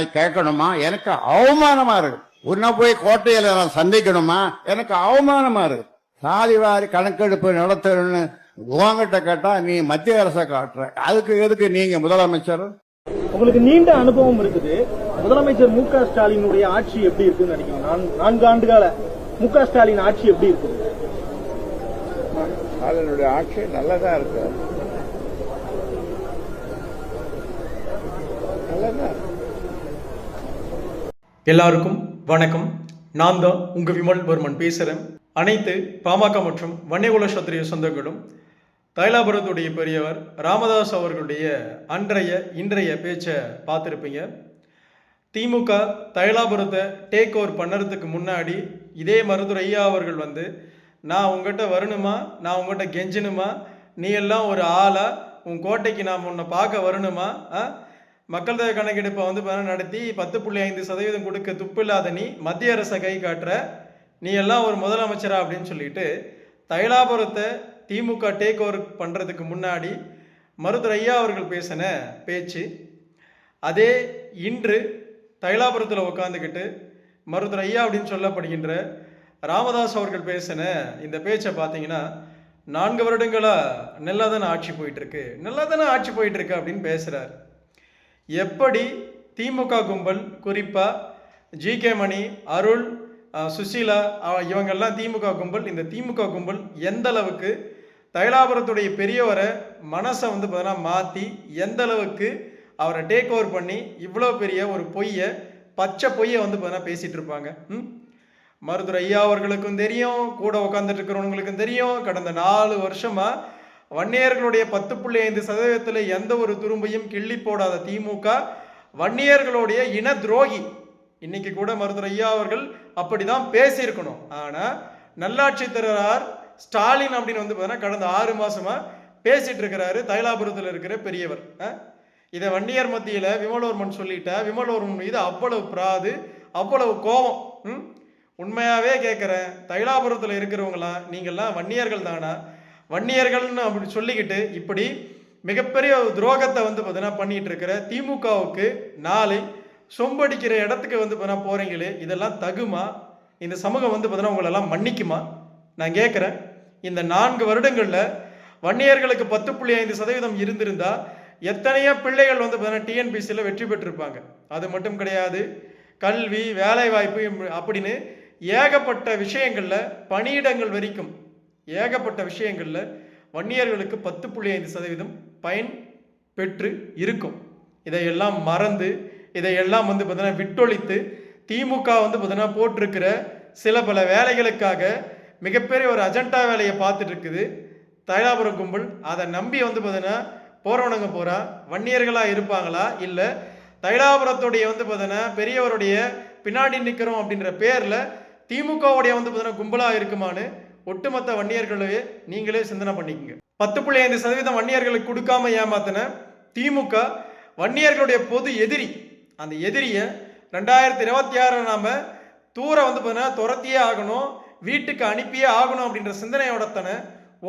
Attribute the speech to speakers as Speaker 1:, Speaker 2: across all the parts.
Speaker 1: கேட்கணுமா? எனக்கு அவமானமா இருக்கு. உன்னை போய் கோட்டையில நான் சந்திக்கணுமா? எனக்கு அவமானமா இருக்கு. சாதிவாரி கணக்கெடுப்பு நடத்தணும்னு உங்ககிட்ட கேட்டா நீ மத்திய அரசை காட்டுற. அதுக்கு எதுக்கு நீங்க முதலமைச்சர்?
Speaker 2: உங்களுக்கு நீண்ட அனுபவம் இருக்குது. முதலமைச்சர் மு க ஸ்டாலினுடைய ஆட்சி எப்படி இருக்குன்னு நினைக்கிறீங்க நான்- நான்கு ஆண்டு கால மு க ஸ்டாலின் ஆட்சி எப்படி இருக்குது?
Speaker 1: அதனுடைய ஆட்சி நல்லதா இருக்கு. நல்லதா இருக்கு.
Speaker 3: எல்லாருக்கும் வணக்கம். நான் தான் உங்கள் விமல் வர்மன் பேசுகிறேன் அனைத்து பாமக மற்றும் வன்னியகுல சத்திரிய சொந்தங்களும் தைலாபுரத்துடைய பெரியவர் ராமதாஸ் அவர்களுடைய அன்றைய இன்றைய பேச்சை பார்த்துருப்பீங்க. திமுக தைலாபுரத்தை டேக் ஓவர் பண்ணுறதுக்கு முன்னாடி இதே மருதுரை ஐயா அவர்கள் வந்து நான் உங்கள்கிட்ட வரணுமா? நான் உங்கள்கிட்ட கெஞ்சணுமா நீ எல்லாம் ஒரு ஆளா? உன் கோட்டைக்கு நான் உன்னை பார்க்க வரணுமா? ஆ? மக்கள் தொகை கணக்கெடுப்பை வந்து நடத்தி பத்து புள்ளி ஐந்து சதவீதம் கொடுக்க துப்பில்லாத நீ மத்திய அரசை கை காட்டுற. நீ எல்லாம் ஒரு முதலமைச்சரா அப்படின்னு சொல்லிட்டு தைலாபுரத்தை திமுக டேக் ஓவர் பண்ணுறதுக்கு முன்னாடி மருத்துவர் ஐயா அவர்கள் பேசின பேச்சு அதே இன்று தைலாபுரத்தில் உட்காந்துக்கிட்டு மருத்துவர் ஐயா அப்படின்னு சொல்லப்படுகின்ற ராமதாஸ் அவர்கள் பேசின இந்த பேச்சை பார்த்தீங்கன்னா நான்கு வருடங்களாக நல்லா தானே ஆட்சி போயிட்டுருக்கு நல்லா தானே ஆட்சி போயிட்டுருக்கு அப்படின்னு பேசுகிறார் எப்படி திமுக கும்பல் குறிப்பாக ஜி கே மணி அருள் சுஷீலா சுசீலா இவங்கெல்லாம் திமுக கும்பல். இந்த திமுக கும்பல் எந்த அளவுக்கு தைலாபுரத்துடைய பெரியவரை மனசை வந்து பார்த்தீங்கன்னா மாற்றி எந்த அளவுக்கு அவரை டேக் ஓவர் பண்ணி இவ்வளோ பெரிய ஒரு பொய்யை பச்சை பொய்யை வந்து பார்த்தீங்கன்னா பேசிகிட்டு இருப்பாங்க. ம்? மருதுரை ஐயா அவர்களுக்கும் தெரியும் கூட உட்காந்துட்டு இருக்கிறவங்களுக்கும் தெரியும். கடந்த நாலு வருஷமாக வன்னியர்களுடைய பத்து புள்ளி ஐந்து சதவீதத்தில் எந்த ஒரு துரும்பையும் கிள்ளி போடாத திமுக வன்னியர்களுடைய இன துரோகி. இன்னைக்கு கூட மருத்துவர் ஐயா அவர்கள் அப்படிதான் பேசியிருக்கணும். ஆனால் நல்லாட்சி தருகிறார் ஸ்டாலின் அப்படின்னு வந்து பார்த்தீங்கன்னா கடந்த ஆறு மாசமா பேசிட்டு இருக்கிறாரு தைலாபுரத்தில் இருக்கிற பெரியவர். ஆ? இதை வன்னியர் மத்தியில் விமலோர்மன் சொல்லிட்ட விமலோர்மன் மீது அவ்வளவு பிராது அவ்வளவு கோபம். ம்? கேட்குறேன் தைலாபுரத்தில் இருக்கிறவங்களாம் நீங்கள்லாம் வன்னியர்கள் தானா? வன்னியர்கள்னு அப்படி சொல்லிக்கிட்டு இப்படி மிகப்பெரிய துரோகத்தை வந்து பார்த்தீங்கன்னா பண்ணிகிட்டு இருக்கிற திமுகவுக்கு நாளை சொம்படிக்கிற இடத்துக்கு வந்து பார்த்தீங்கன்னா போகிறீங்களே இதெல்லாம் தகுமா? இந்த சமூகம் வந்து பார்த்தீங்கன்னா உங்களெல்லாம் மன்னிக்குமா? நான் கேட்குறேன். இந்த நான்கு வருடங்களில் வன்னியர்களுக்கு பத்து புள்ளி ஐந்து சதவீதம் இருந்திருந்தா எத்தனையோ பிள்ளைகள் வந்து பார்த்தீங்கன்னா டிஎன்பிசியில் வெற்றி பெற்றிருப்பாங்க. அது மட்டும் கிடையாது. கல்வி வேலைவாய்ப்பு அப்படின்னு ஏகப்பட்ட விஷயங்களில் பணியிடங்கள் வரைக்கும் ஏகப்பட்ட விஷயங்களில் வன்னியர்களுக்கு பத்து புள்ளி ஐந்து சதவீதம் பயன் பெற்று இருக்கும். இதையெல்லாம் மறந்து இதையெல்லாம் வந்து பார்த்தீங்கன்னா விட்டொழித்து திமுக வந்து பார்த்தீங்கன்னா போட்டிருக்கிற சில பல வேலைகளுக்காக மிகப்பெரிய ஒரு அஜெண்டா வேலையை பார்த்துட்டு இருக்குது. தைலாபுரம் கும்பல் அதை நம்பி வந்து பார்த்தீங்கன்னா போகிறவனுங்க போகிறா வன்னியர்களாக இருப்பாங்களா? இல்லை தைலாபுரத்துடைய வந்து பார்த்தீங்கன்னா பெரியவருடைய பின்னாடி நிற்கிறோம் அப்படின்ற பேரில் திமுகவுடைய வந்து பார்த்தீங்கன்னா கும்பலாக இருக்குமான்னு ஒட்டுமொத்த வன்னியர்களே நீங்களே சிந்தனை பண்ணிக்கங்க. பத்து புள்ளி ஐந்து சதவீதம் வன்னியர்களுக்கு கொடுக்காம ஏமாத்தின திமுக வன்னியர்களுடைய பொது எதிரி. அந்த எதிரியை ரெண்டாயிரத்தி இருபத்தி ஆறு நாம தூர வந்து பார்த்தீங்கன்னா துரத்தியே ஆகணும் வீட்டுக்கு அனுப்பியே ஆகணும் அப்படின்ற சிந்தனையோட தானே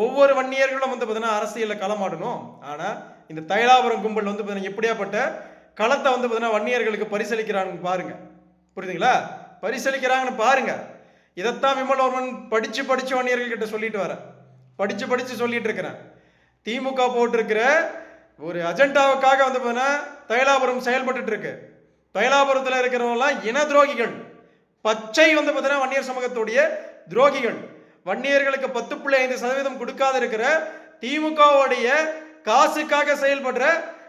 Speaker 3: ஒவ்வொரு வன்னியர்களும் வந்து பார்த்தீங்கன்னா அரசியலில் களமாடணும். ஆனால் இந்த தைலாபுரம் கும்பல் வந்து பார்த்தீங்கன்னா எப்படியாப்பட்ட களத்தை வந்து பார்த்தீங்கன்னா வன்னியர்களுக்கு பரிசளிக்கிறாங்கன்னு பாருங்க. புரியுதுங்களா? பரிசளிக்கிறாங்கன்னு பாருங்க. இதைத்தான் விமலவர்மன் படித்து படித்து வன்னியர்கள் கிட்ட சொல்லிட்டு வரேன் படித்து படித்து சொல்லிட்டு இருக்கிறேன். திமுக போட்டிருக்கிற ஒரு அஜெண்டாவுக்காக வந்து பார்த்தீங்கன்னா தைலாபுரம் செயல்பட்டு இருக்கு. தைலாபுரத்தில் இருக்கிறவங்களாம் இன துரோகிகள். பச்சை வந்து பார்த்தீங்கன்னா வன்னியர் சமூகத்துடைய துரோகிகள். வன்னியர்களுக்கு பத்து புள்ளி ஐந்து சதவீதம் கொடுக்காத இருக்கிற திமுகவுடைய காசுக்காக செயல்படுற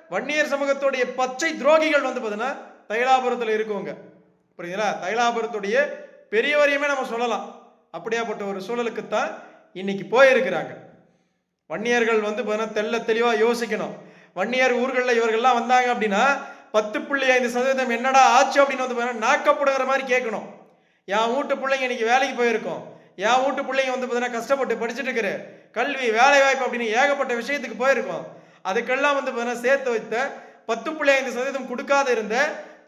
Speaker 3: வன்னியர் சமூகத்துடைய பச்சை துரோகிகள் வந்து பார்த்தீங்கன்னா தைலாபுரத்தில் இருக்குவங்க. புரியுதுங்களா? தைலாபுரத்துடைய பெரியவரையுமே நம்ம சொல்லலாம். அப்படியாப்பட்ட ஒரு சூழலுக்குத்தான் இன்னைக்கு போயிருக்கிறாங்க. வன்னியர்கள் வந்து பார்த்தீங்கன்னா தெள்ள தெளிவாக யோசிக்கணும். வன்னியர் ஊர்களில் இவர்கள்லாம் வந்தாங்க அப்படின்னா பத்து புள்ளி ஐந்து சதவீதம் என்னடா ஆச்சு அப்படின்னு வந்து பார்த்தீங்கன்னா நாக்கப்படுகிற மாதிரி கேட்கணும். என் வீட்டு பிள்ளைங்க இன்னைக்கு வேலைக்கு போயிருக்கோம். என் வீட்டு பிள்ளைங்க வந்து பார்த்தீங்கன்னா கஷ்டப்பட்டு படிச்சுட்டு இருக்கிற. கல்வி வேலை வாய்ப்பு அப்படின்னு ஏகப்பட்ட விஷயத்துக்கு போயிருக்கோம். அதுக்கெல்லாம் வந்து பார்த்தீங்கன்னா சேர்த்து வைத்த பத்து புள்ளி ஐந்து சதவீதம் கொடுக்காத இருந்த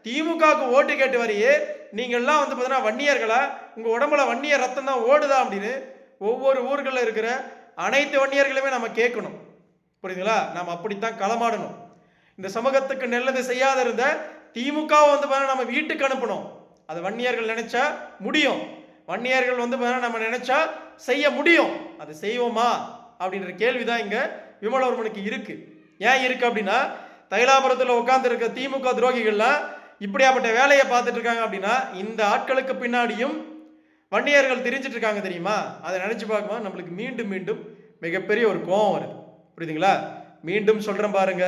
Speaker 3: திமுகவுக்கு ஓட்டு கேட்டு வரையே நீங்கள்லாம் வந்து பார்த்தீங்கன்னா வன்னியர்களா? உங்கள் உடம்புல வன்னியர் ரத்தம் தான் ஓடுதா அப்படின்னு ஒவ்வொரு ஊர்களில் இருக்கிற அனைத்து வன்னியர்களுமே நம்ம கேட்கணும். புரியுதுங்களா? நாம் அப்படித்தான் களமாடணும். இந்த சமூகத்துக்கு நல்லது செய்யாத இருந்த திமுகவை வந்து பார்த்தீங்கன்னா நம்ம வீட்டுக்கு அனுப்பணும். அது வன்னியர்கள் நினைச்சா முடியும். வன்னியர்கள் வந்து பார்த்தீங்கன்னா நம்ம நினைச்சா செய்ய முடியும். அது செய்வோமா? அப்படின்ற கேள்விதான் இங்கே விமலவர்மனுக்கு இருக்கு. ஏன் இருக்கு அப்படின்னா தைலாபுரத்தில் உட்காந்துருக்க திமுக துரோகிகள்லாம் இப்படியாப்பட்ட வேலையை பார்த்துட்டு இருக்காங்க அப்படின்னா இந்த ஆட்களுக்கு பின்னாடியும் வன்னியர்கள் தெரிஞ்சிட்டு இருக்காங்க தெரியுமா? அதை நினைச்சு பார்க்கும்போது நம்மளுக்கு மீண்டும் மீண்டும் மிகப்பெரிய ஒரு கோபம் வருது. புரியுதுங்களா? மீண்டும் சொல்றேன் பாருங்க.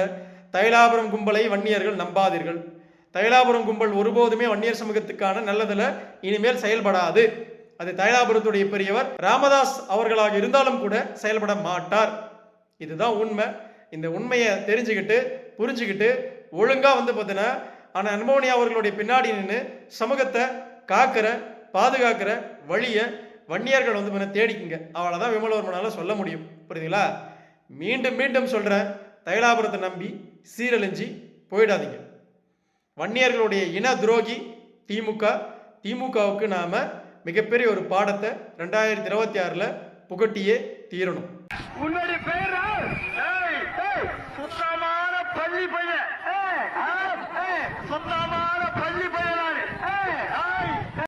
Speaker 3: தைலாபுரம் கும்பலை வன்னியர்கள் நம்பாதீர்கள். தைலாபுரம் கும்பல் ஒருபோதுமே வன்னியர் சமூகத்துக்கான நல்லதில் இனிமேல் செயல்படாது. அது தைலாபுரத்துடைய பெரியவர் ராமதாஸ் அவர்களாக இருந்தாலும் கூட செயல்பட மாட்டார். இதுதான் உண்மை. இந்த உண்மையை தெரிஞ்சுக்கிட்டு புரிஞ்சுக்கிட்டு ஒழுங்காக வந்து பார்த்தீங்கன்னா ஆனால் அன்போனியா அவர்களுடைய பின்னாடி நின்று சமூகத்தை காக்கிற பாதுகாக்கிற வழியை வன்னியர்கள் வந்து முன்ன தேடிக்குங்க. அவளை தான் விமலவர்மனால் சொல்ல முடியும். புரியுதுங்களா? மீண்டும் மீண்டும் சொல்கிறேன் தைலாபுரத்தை நம்பி சீரழிஞ்சு போயிடாதீங்க. வன்னியர்களுடைய இன துரோகி திமுக திமுகவுக்கு நாம் மிகப்பெரிய ஒரு பாடத்தை ரெண்டாயிரத்தி இருபத்தி ஆறில் புகட்டியே தீரணும்.
Speaker 4: உன்னுடைய பேர்? சுத்தமான பள்ளி பையன்.